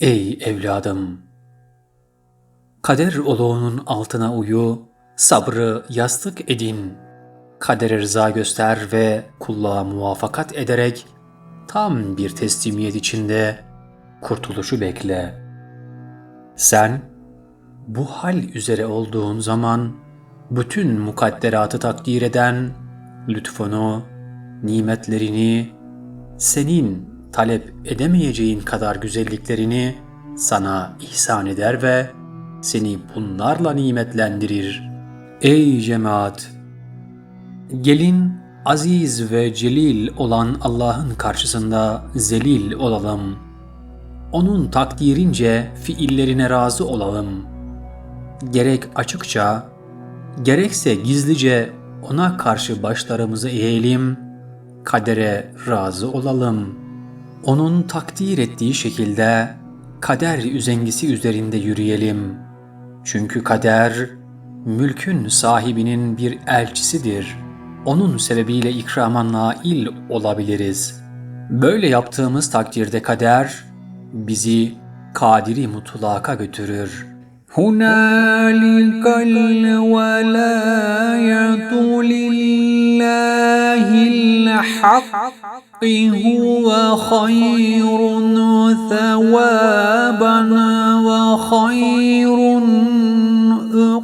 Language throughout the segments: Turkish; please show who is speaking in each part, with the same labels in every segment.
Speaker 1: Ey evladım! Kader oluğunun altına uyu, sabrı yastık edin. Kadere rıza göster ve kulluğa muvafakat ederek tam bir teslimiyet içinde kurtuluşu bekle. Sen bu hal üzere olduğun zaman bütün mukadderatı takdir eden lütfunu, nimetlerini, senin talep edemeyeceğin kadar güzelliklerini sana ihsan eder ve seni bunlarla nimetlendirir. Ey cemaat! Gelin aziz ve celil olan Allah'ın karşısında zelil olalım. Onun takdirince fiillerine razı olalım. Gerek açıkça, gerekse gizlice ona karşı başlarımızı eğelim, kadere razı olalım Onun takdir ettiği şekilde kader üzengisi üzerinde yürüyelim. Çünkü kader, mülkün sahibinin bir elçisidir. Onun sebebiyle ikrama nail olabiliriz. Böyle yaptığımız takdirde kader, bizi kadiri mutlaka götürür.
Speaker 2: هنالك الولاية الحق هو خير ثوابا وخير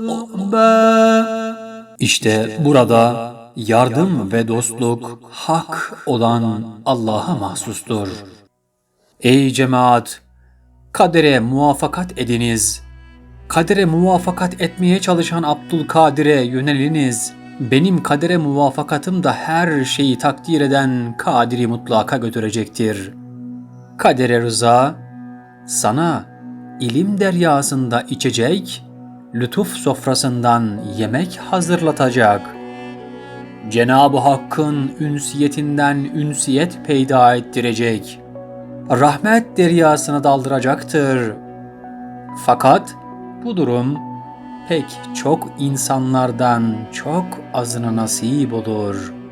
Speaker 2: عقبا
Speaker 1: İşte burada yardım ve dostluk hak olan Allah'a mahsustur. Ey cemaat! Kadere muvaffakat ediniz. Kadere muvaffakat etmeye çalışan Abdülkadir'e yöneliniz. Benim kadere muvaffakatım da her şeyi takdir eden kadiri mutlaka götürecektir. Kadere rıza, sana ilim deryasında içecek, lütuf sofrasından yemek hazırlatacak. Cenab-ı Hakk'ın ünsiyetinden ünsiyet peyda ettirecek. Rahmet deryasına daldıracaktır. Fakat bu durum pek çok insanlardan çok azına nasip olur.''